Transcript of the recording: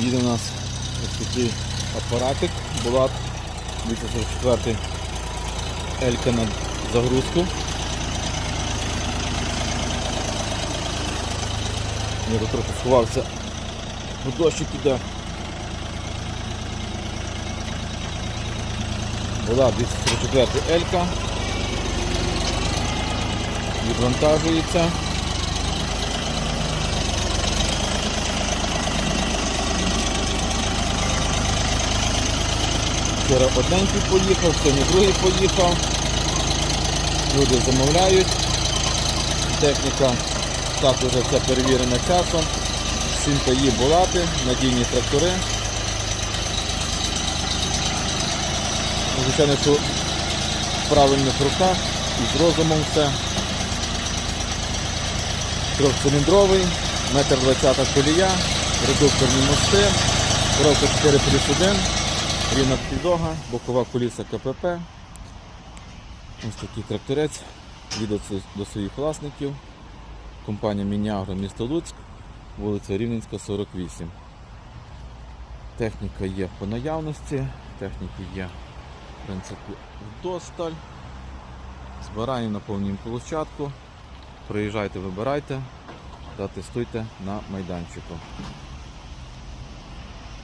Їде у нас ось такий апаратик, Булат 244 Елька на загрузку. Я тут трохи сховався, бо дощик іде. Була 244 Елька. Відвантажується. Вчора одненький поїхав, сьогодні другий поїхав. Люди замовляють. Техніка так уже все перевірена часом. Синтаї булати, надійні трактори. Звичайно, що в правильних руках і з розумом все. Трьохциліндровий, метр двадцята колія, редукторні мости, коробка 4 плюс 1, рівна підлога, бокова куліса КПП. Ось такий тракторець, їде до своїх власників. Компанія Мініагро, місто Луцьк, вулиця Рівненська, 48. Техніка є по наявності, техніки є в принципі вдосталь. Збираємо, наповнюємо площадку. Приїжджайте, вибирайте та тестуйте на майданчику.